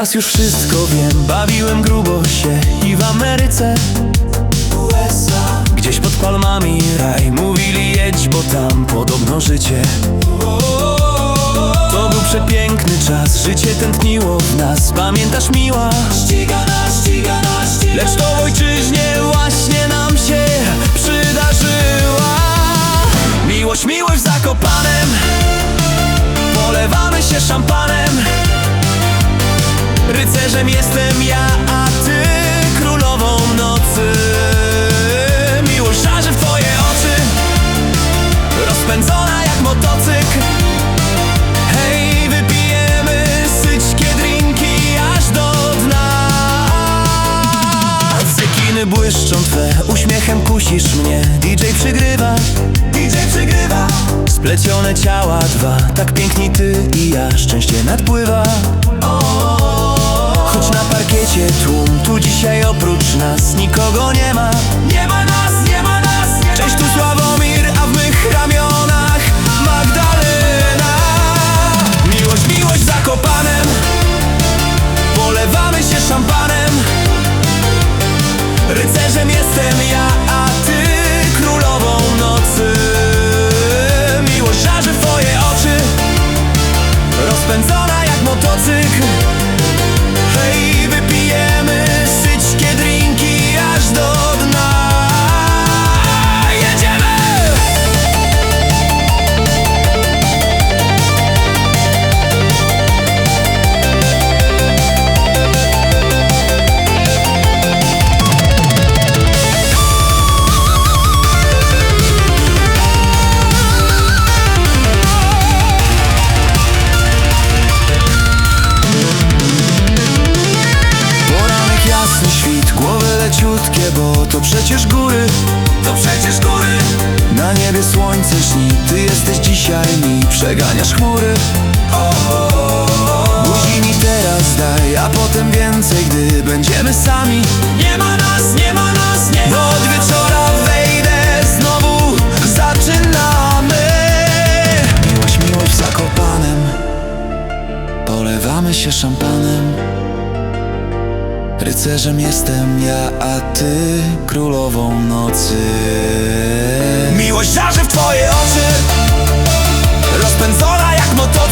Teraz już wszystko wiem, bawiłem grubo się i w Ameryce. USA Gdzieś pod palmami raj, mówili jedź, bo tam podobno życie. To był przepiękny czas, życie tętniło w nas, pamiętasz miła? Ściga nas, ściga nas, ściga Lecz to ojczyźnie właśnie nam się przydarzyła. Miłość, miłość w Zakopanem Polewamy się szampanem Rycerzem jestem ja, a ty królową nocy. Miłość żarzy w twoje oczy Rozpędzona jak motocykl. Hej, wypijemy syćkie drinki aż do dna. Cykiny błyszczą twe, uśmiechem kusisz mnie. DJ przygrywa, DJ przygrywa. Splecione ciała dwa, tak piękni ty i ja. Szczęście nadpływa Choć na parkiecie tłum, tu dzisiaj oprócz nas. Nikogo nie ma. Nie ma Niebie słońce śni, ty jesteś dzisiaj mi Przeganiasz chmury. Buzi mi teraz daj, a potem więcej, gdy będziemy sami. Nie ma nas, nie ma nas, nie Bo od wieczora wejdę, znowu. Zaczynamy. Miłość, miłość w Zakopanem. Polewamy się szampanem. Rycerzem jestem ja, a ty królową nocy Miłość żarzy w twoje oczy. Rozpędzona jak motocykl